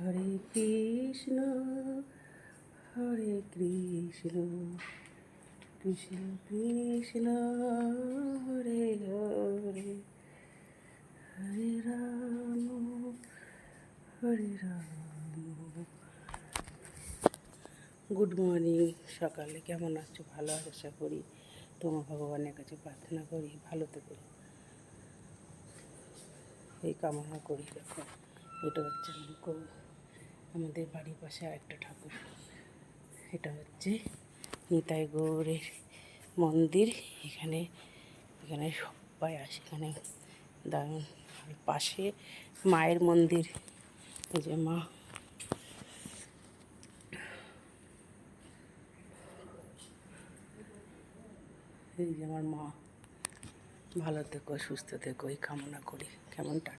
হরে Krishna Hare Krishna Krishna Krishna, Hare Hare Hare Ram Hare Ram. Good morning সকালে, কেমন আছো? ভালো আশা করি তোমার ভগবানের কাছে প্রার্থনা করি, ভালো থেকো। এই কামনা করি, দেখো, এটা হচ্ছে আমাকে- আমাদের বাড়ির পাশে আরেকটা ঠাকুর। এটা হচ্ছে নিতাই গৌরের মন্দির। এখানে এখানে সবাই আসে, এখানে দারুণ আর পাশে মায়ের মন্দির। এই যে মা। এই যে আমার মা। ভালো থেকো, সুস্থ থেকো, এই কামনা করি। কেমন টা